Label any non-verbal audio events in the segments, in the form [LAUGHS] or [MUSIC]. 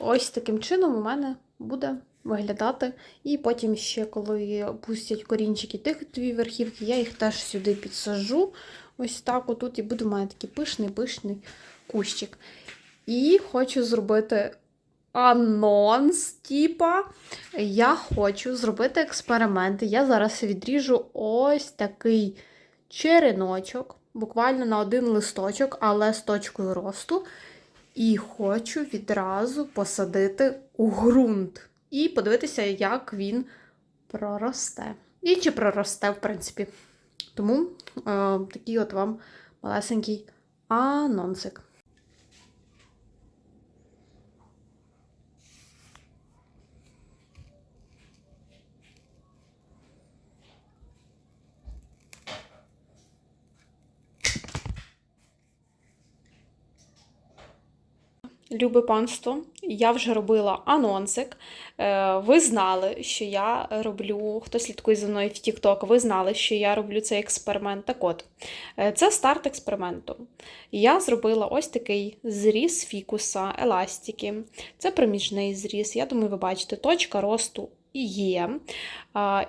ось таким чином у мене буде виглядати. І потім ще, коли пустять корінчики тих дві верхівки, я їх теж сюди підсажу. Ось так отут, і буде в мене такий пишний-пишний кущик. І хочу зробити анонс, типа. Я хочу зробити експерименти. Я зараз відріжу ось такий череночок, буквально на один листочок, але з точкою росту. І хочу відразу посадити у ґрунт. І подивитися, як він проросте. І чи проросте, в принципі. Тому е, такий от вам малесенький анонсик. Любе панство, я вже робила анонсик. Е, Ви знали, що я роблю, хто слідкує за мною в TikTok, ви знали, що я роблю цей експеримент. Так от, е, це старт експерименту. Я зробила ось такий зріз фікуса, еластики. Це проміжний зріз. Я думаю, ви бачите, точка росту є.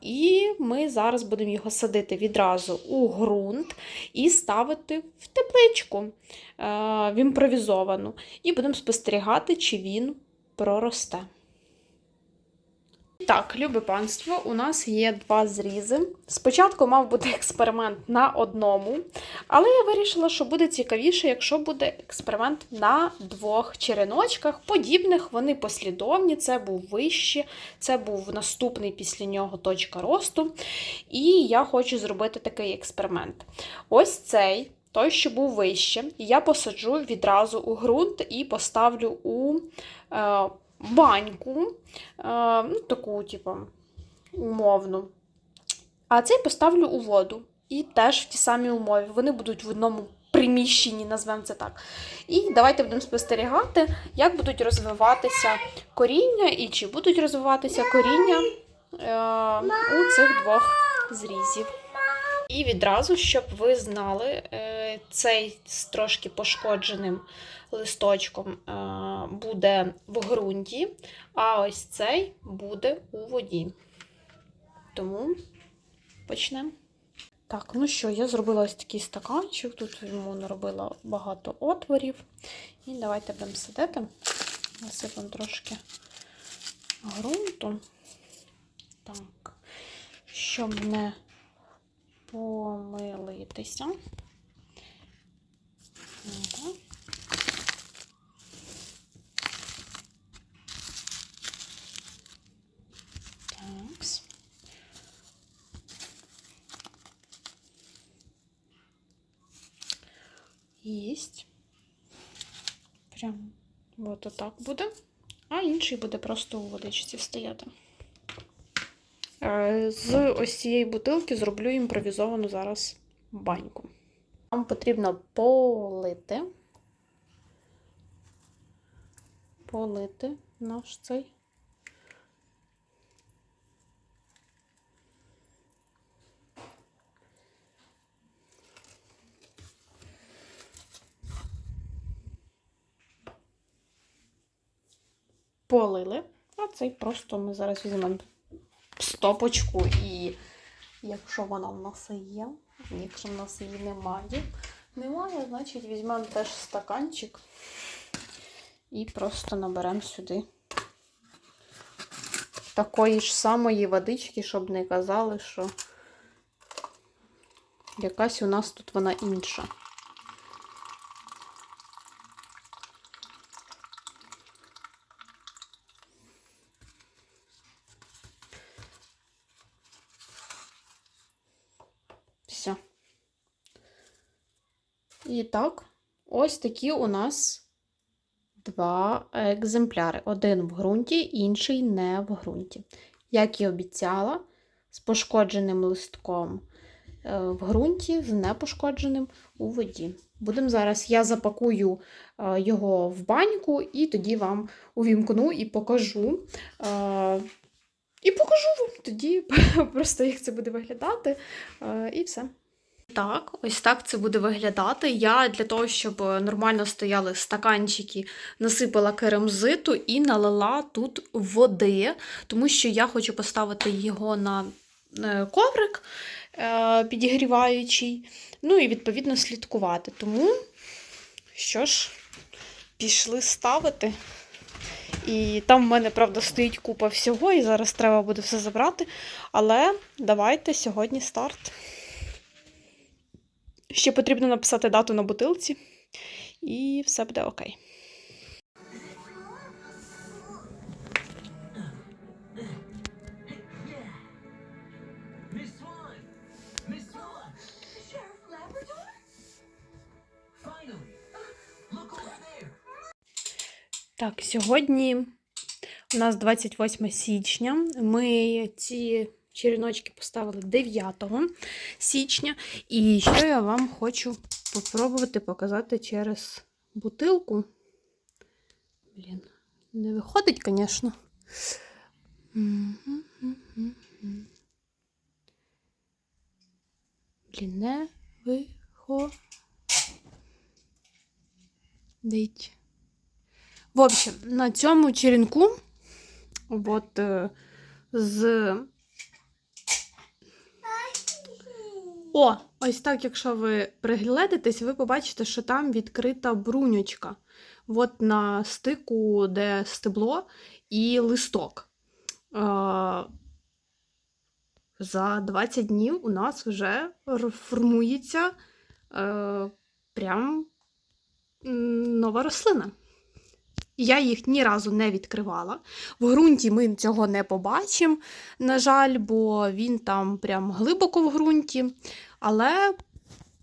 І ми зараз будемо його садити відразу у ґрунт і ставити в тепличку в імпровізовану. І будемо спостерігати, чи він проросте. Так, любе панство, у нас є два зрізи. Спочатку мав бути експеримент на одному, але я вирішила, що буде цікавіше, якщо буде експеримент на двох череночках. Подібних вони послідовні, це був вище, це був наступний після нього точка росту. І я хочу зробити такий експеримент. Ось цей. Той, що був вище, я посаджу відразу у ґрунт і поставлю у е, баньку, е, ну, таку, типу, умовну. А цей поставлю у воду. І теж в ті самі умови. Вони будуть в одному приміщенні, назвемо це так. І давайте будемо спостерігати, як будуть розвиватися коріння і чи будуть розвиватися коріння е, у цих двох зрізів. І відразу, щоб ви знали, е, цей з трошки пошкодженим листочком е, буде в ґрунті, а ось цей буде у воді. Тому почнемо. Так, ну що, я зробила ось такий стаканчик, тут йому наробила багато отворів. І давайте будемо сидити. Насипемо трошки ґрунту. Так, щоб не помилитися. Ага. Такс. Єсть. Прям от отак буде. А інший буде просто у водичці стояти. Е, З ось цієї бутилки зроблю імпровізовану зараз баньку. Нам потрібно полити, полити наш цей. Полили, а цей просто ми зараз візьмемо стопочку, і якщо вона в нас є, якщо в нас її немає, немає, значить візьмемо теж стаканчик і просто наберемо сюди такої ж самої водички, щоб не казали, що якась у нас тут вона інша. Все. І так, ось такі у нас два екземпляри. Один в ґрунті, інший не в ґрунті. Як і обіцяла, з пошкодженим листком е, в ґрунті, з непошкодженим у воді. Будемо зараз, я запакую е, його в баньку і тоді вам увімкну і покажу. Е, І покажу вам тоді [LAUGHS] просто, як це буде виглядати. І все. Так, ось так це буде виглядати. Я для того, щоб нормально стояли стаканчики, насипала керамзиту і налила тут води, тому що я хочу поставити його на е, коврик е, підігріваючий, ну і відповідно слідкувати. Тому, що ж, пішли ставити. І там в мене, правда, стоїть купа всього, і зараз треба буде все забрати. Але давайте сьогодні старт. Ще потрібно написати дату на бутилці, і все буде окей. Так, сьогодні у нас 28 січня. Ми ці черіночки поставили 9 січня. І що я вам хочу попробувати показати через бутилку. Блін, не виходить, звісно. Блін, не виходить. В общем, на цьому черенку, от е, з. О, ось так, якщо ви пригледитесь, ви побачите, що там відкрита бруньочка. От на стику, де стебло і листок. За 20 днів у нас вже формується е, прям нова рослина. Я їх ні разу не відкривала. В ґрунті ми цього не побачимо, на жаль, бо він там прям глибоко в ґрунті. Але,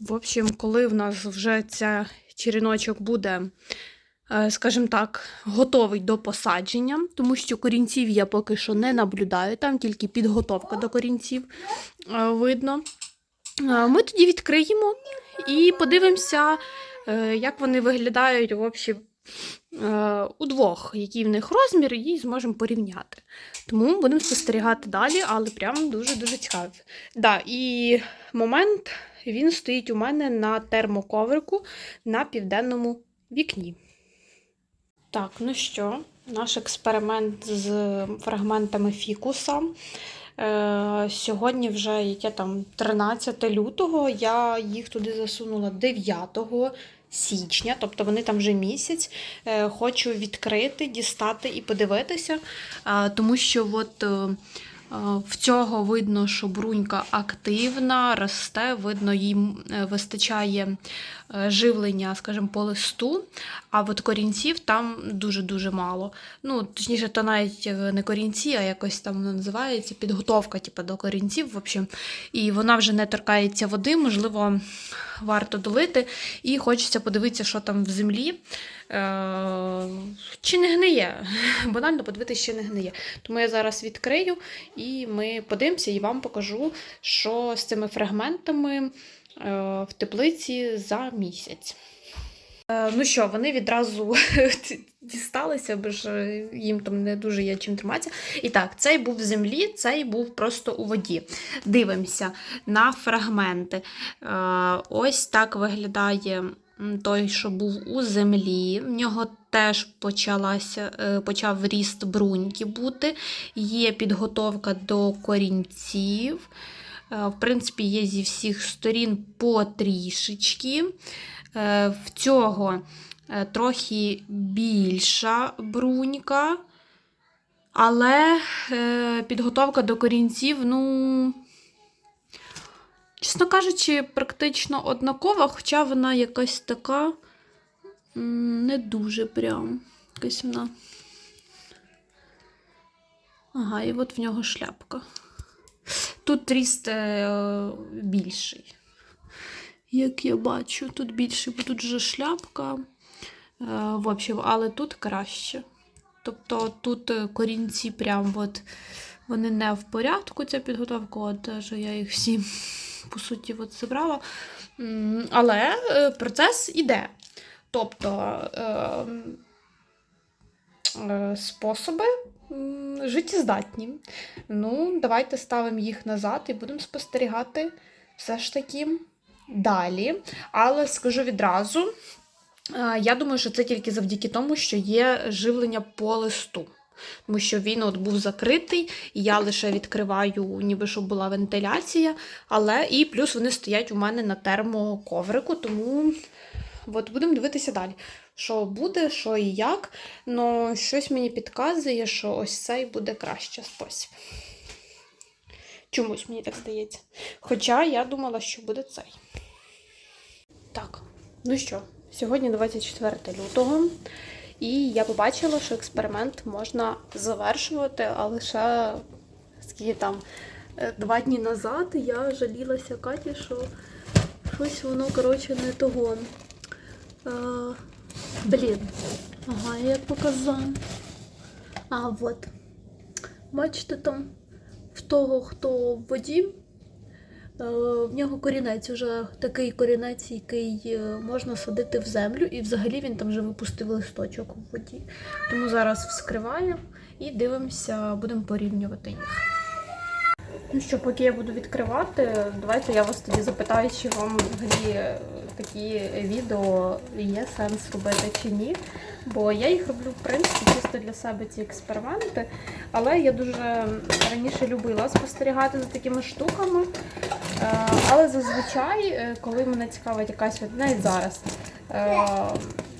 в общем, коли в нас вже ця черіночок буде, е, скажімо так, готовий до посадження, тому що корінців я поки що не наблюдаю, там тільки підготовка до корінців е, видно. Е, Ми тоді відкриємо і подивимося, як вони виглядають в общем, удвох, який в них розмір, і зможемо порівняти. Тому будемо спостерігати далі, але прям дуже-дуже цікаво. Да, і момент він стоїть у мене на термоковрику на південному вікні. Так, ну що, наш експеримент з фрагментами фікуса. Е, сьогодні вже яке там 13 лютого. Я їх туди засунула 9 січня, тобто вони там вже місяць. Е, хочу відкрити, дістати і подивитися, е, тому що от. Е, В цього видно, що брунька активна, росте, видно, їй е, вистачає е, живлення, скажімо, по листу, а от корінців там дуже-дуже мало. Ну, точніше, то навіть не корінці, а якось там воно називається підготовка типу, до корінців. В общем. І вона вже не торкається води, можливо, варто долити. І хочеться подивитися, що там в землі. Е, Чи не гниє? [LAUGHS] Банально подивитися, чи не гниє. Тому я зараз відкрию і ми подивимося і вам покажу, що з цими фрагментами е, в теплиці за місяць. Е, Ну що, вони відразу [LAUGHS] дісталися, бо ж їм там не дуже є чим триматися. І так, цей був в землі, цей був просто у воді. Дивимося на фрагменти. Ось так виглядає той, що був у землі. В нього теж почалася, е, почав ріст бруньки бути. Є підготовка до корінців. Е, В принципі, є зі всіх сторін потрішечки. Е, В цього трохи більша брунька, але підготовка до корінців, ну, чесно кажучи, практично однакова, хоча вона якась така не дуже прям. Якась вона. Ага, і от в нього шляпка. Тут ріст е, більший. Як я бачу, тут більший, бо тут вже шляпка. Е, в общем, але тут краще. Тобто тут е, корінці прям от, вони не в порядку, ця підготовка, от я їх всі, по суті, от зібрала. Але е, процес іде. Тобто е, е, способи життєздатні. Ну, давайте ставимо їх назад і будемо спостерігати все ж таки далі. Але скажу відразу, я думаю, що це тільки завдяки тому, що є живлення по листу. Тому що він от був закритий, і я лише відкриваю, ніби щоб була вентиляція. Але і плюс вони стоять у мене на термоковрику, тому от будемо дивитися далі. Що буде, що і як. Ну, щось мені підказує, що ось цей буде краще спосіб. Чомусь мені так здається. Хоча я думала, що буде цей. Так, ну що, сьогодні 24 лютого, і я побачила, що експеримент можна завершувати, а лише скільки там е, два дні назад я жалілася Каті, що щось воно, коротше, не того. Е, блін. Ага, я як показала. А, от. Бачите там в того, хто в воді, в нього корінець уже такий корінець, який е, можна садити в землю, і взагалі він там вже випустив листочок у воді. Тому зараз вскриваємо і дивимося, будемо порівнювати їх. Ну що, поки я буду відкривати, давайте я вас тоді запитаю, чи вам взагалі е, такі відео є сенс робити чи ні. Бо я їх роблю, в принципі, чисто для себе ці експерименти. Але я дуже раніше любила спостерігати за такими штуками. Е, Але зазвичай, е, коли мене цікавить якась от навіть зараз, е,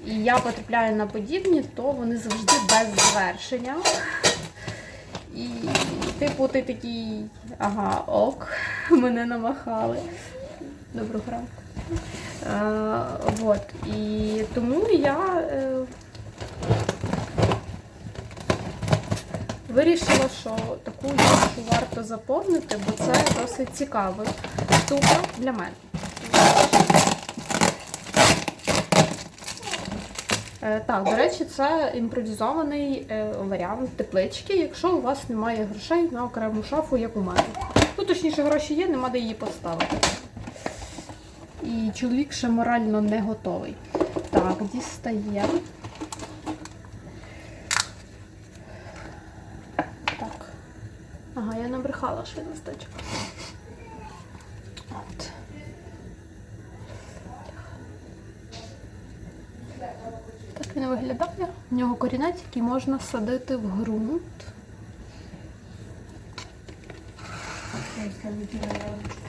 і я потрапляю на подібні, то вони завжди без завершення. І, типу, ти такий, ага, ок, [LAUGHS] мене намахали. Доброго ранку. Е, вот. І тому я е, вирішила, що таку нішу варто заповнити, бо це досить цікава штука для мене. Е, Так, до речі, це імпровізований е, варіант теплички, якщо у вас немає грошей на окрему шафу, як у мене. Ну, точніше, гроші є, нема де її поставити. І чоловік ще морально не готовий. Так, дістає. Так. Ага, я набрехала, що він. От. Так він виглядає. В нього корінець, який можна садити в ґрунт. Я ставлю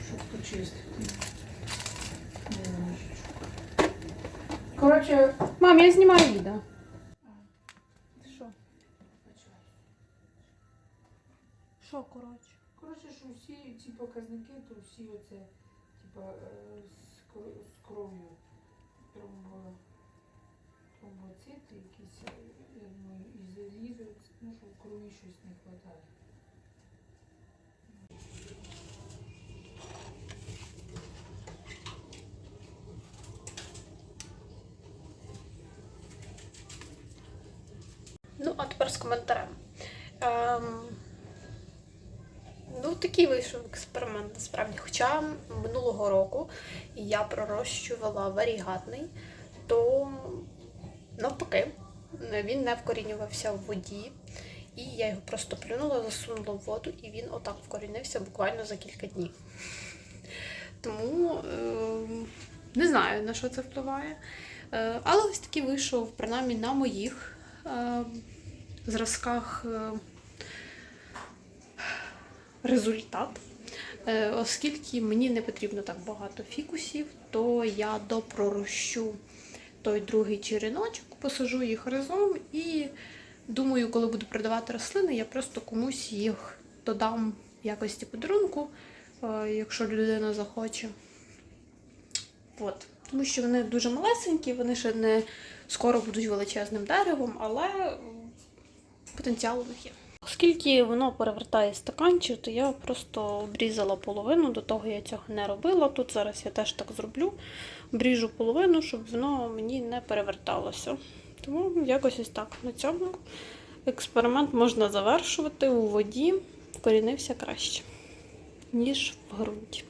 щоб почистити. Коротше, Мам, я знімаю відео. Що? Що, коротше? коротше, що всі ці показники, то всі оце, типа, е, з, кров'ю тромбо, тромбоцити якісь, е, я думаю, і залізо, ну, що в крові щось не вистачає. А тепер з коментарем. Ем, ну, такий вийшов експеримент насправді. Хоча минулого року я пророщувала варігатний, то навпаки, він не вкорінювався в воді. І я його просто плюнула, засунула в воду, і він отак вкорінився буквально за кілька днів. Тому ем, не знаю, на що це впливає. Е, але ось такий вийшов, принаймні, на моїх е, зразках е, результат. Е, Оскільки мені не потрібно так багато фікусів, то я допророщу той другий череночок, посажу їх разом і думаю, коли буду продавати рослини, я просто комусь їх додам в якості подарунку, е, якщо людина захоче. От. Тому що вони дуже малесенькі, вони ще не скоро будуть величезним деревом, але потенціал у них є. Оскільки воно перевертає стаканчик, то я просто обрізала половину, до того я цього не робила. Тут зараз я теж так зроблю. Обріжу половину, щоб воно мені не переверталося. Тому якось ось так. На цьому експеримент можна завершувати у воді, вкорінився краще, ніж в ґрунті.